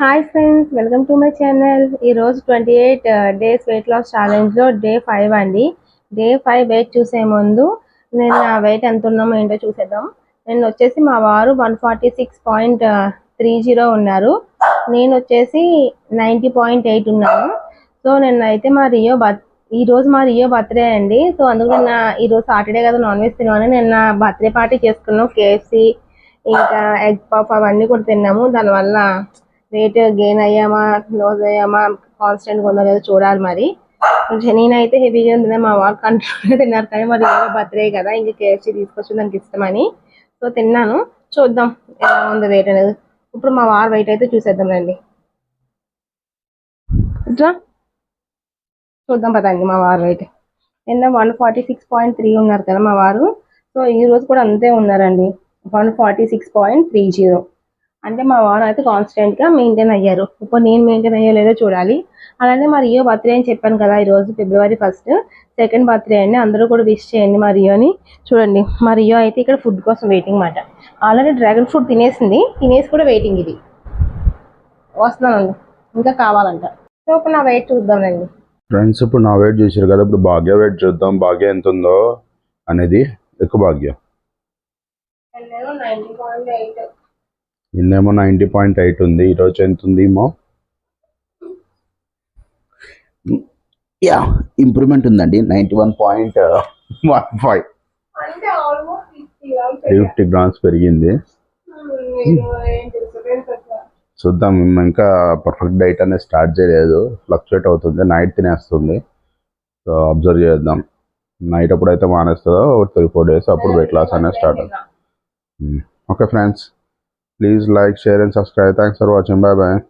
Hi friends welcome to my channel. ఈరోజు twenty eight uh, days weight loss ఛాలెంజ్లో day five అండి. Day five weight చూసే ముందు నేను నా వెయిట్ ఎంత ఉన్నామో ఏంటో చూసేద్దాం. నేను వచ్చేసి మా వారు one forty six point three zero ఉన్నారు. నేను వచ్చేసి నైంటీ పాయింట్ ఎయిట్ ఉన్నాను. సో నేను అయితే మా రియో బర్త్ ఈ రోజు మా రియో బర్త్డే అండి. సో అందుకు నిన్న ఈరోజు సాటర్డే కదా నాన్ వెజ్ తినమని నిన్న బర్త్డే పార్టీ చేసుకున్నాం. కేఎఫ్సి ఇంకా ఎగ్ పఫ్ అవన్నీ కూడా తిన్నాము. దానివల్ల వెయిట్ గెయిన్ అయ్యామా క్లోజ్ అయ్యామా కాన్స్టెంట్ ఉందో లేదో చూడాలి మరి. కొంచెం నేనైతే హెవీగా ఉంది మా వారు కంట్రోల్గా తిన్నారు కానీ మరి బర్త్డే కదా ఇంకా కేఎఫ్సీ తీసుకొచ్చి దానికి ఇష్టమని. సో తిన్నాను. చూద్దాం ఎలా ఉంది వెయిట్ అనేది. ఇప్పుడు మా వారు వెయిట్ అయితే చూసేద్దాం రండి. ఇట్లా. చూద్దాం పదండి మా వారు వెయిట్ నిన్న one forty six point three ఉన్నారు కదా మా వారు. సో ఈ రోజు కూడా అంతే ఉన్నారండి. One forty six point three zero అంటే మా వారు అయితే కాన్స్టెంట్గా మెయింటైన్ అయ్యారు. ఇప్పుడు నేను మెయింటైన్ అయ్యో లేదో చూడాలి. అలానే మా రియో బర్త్డే అని చెప్పాను కదా ఈ రోజు ఫిబ్రవరి ఫస్ట్ సెకండ్ బర్త్డే అండి. అందరూ కూడా విష్ చేయండి మా రియోని చూడండి మా రియో అయితే ఇక్కడ ఫుడ్ కోసం వెయిటింగ్ మాట. ఆల్రెడీ డ్రాగన్ ఫ్రూట్ తినేసింది. తినేసి కూడా వెయిటింగ్ ఇది. వస్తున్నానండి ఇంకా కావాలంట. సో ఇప్పుడు నా వెయిట్ చూద్దామండి ఫ్రెండ్స్ ఇప్పుడు నా వెయిట్ చూసారు కదా ఇప్పుడు భాగ్య వెయిట్ చూద్దాం. భాగ్య ఎంత ఉందో అనేది ఎక్కువ భాగ్య. నైన్టీ పాయింట్ ఎయిట్ నిన్నేమో నైంటీ పాయింట్ ఎయిట్ ఉంది ఈరోజు ఎంత ఉంది ఏమో యా ఇంప్రూవ్మెంట్ ఉందండి ninety one point one five. Fifty grams పెరిగింది. చూద్దాం మేము ఇంకా పర్ఫెక్ట్ డైట్ అనేది స్టార్ట్ చేయలేదు ఫ్లక్చుయేట్ అవుతుంది నైట్ తినేస్తుంది. సో అబ్జర్వ్ చేద్దాం. నైట్ ఎప్పుడైతే మానేస్తుందో త్రీ ఫోర్ డేస్ అప్పుడు వెయిట్ లాస్ అనేది స్టార్ట్ అవుతుంది. Okay friends. Please like, share and subscribe. Thanks for watching. Bye bye.